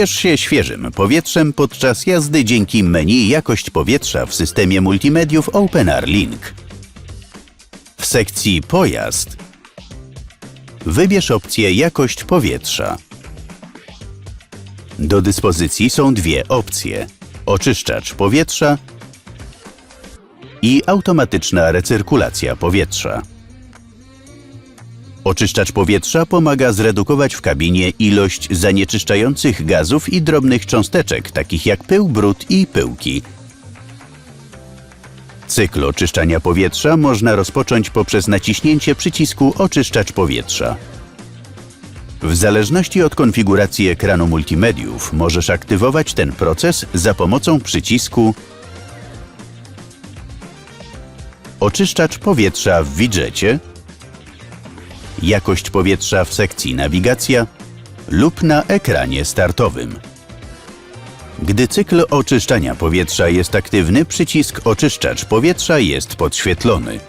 Ciesz się świeżym powietrzem podczas jazdy dzięki menu Jakość powietrza w systemie multimediów OpenR Link. W sekcji Pojazd wybierz opcję Jakość powietrza. Do dyspozycji są dwie opcje: oczyszczacz powietrza i automatyczna recyrkulacja powietrza. Oczyszczacz powietrza pomaga zredukować w kabinie ilość zanieczyszczających gazów i drobnych cząsteczek, takich jak pył, brud i pyłki. Cykl oczyszczania powietrza można rozpocząć poprzez naciśnięcie przycisku Oczyszczacz powietrza. W zależności od konfiguracji ekranu multimediów możesz aktywować ten proces za pomocą przycisku Oczyszczacz powietrza w widżecie, jakość powietrza w sekcji nawigacja lub na ekranie startowym. Gdy cykl oczyszczania powietrza jest aktywny, przycisk Oczyszczacz powietrza jest podświetlony.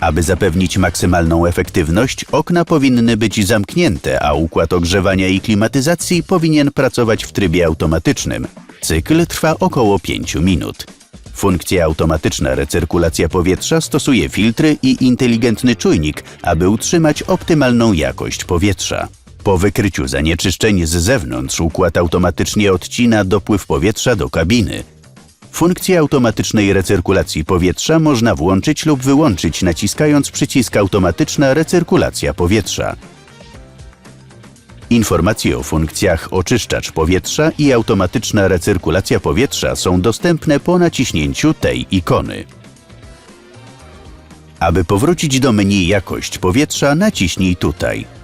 Aby zapewnić maksymalną efektywność, okna powinny być zamknięte, a układ ogrzewania i klimatyzacji powinien pracować w trybie automatycznym. Cykl trwa około 5 minut. Funkcja automatyczna recyrkulacja powietrza stosuje filtry i inteligentny czujnik, aby utrzymać optymalną jakość powietrza. Po wykryciu zanieczyszczeń z zewnątrz układ automatycznie odcina dopływ powietrza do kabiny. Funkcję automatycznej recyrkulacji powietrza można włączyć lub wyłączyć naciskając przycisk Automatyczna recyrkulacja powietrza. Informacje o funkcjach oczyszczacz powietrza i automatyczna recyrkulacja powietrza są dostępne po naciśnięciu tej ikony. Aby powrócić do menu Jakość powietrza, naciśnij tutaj.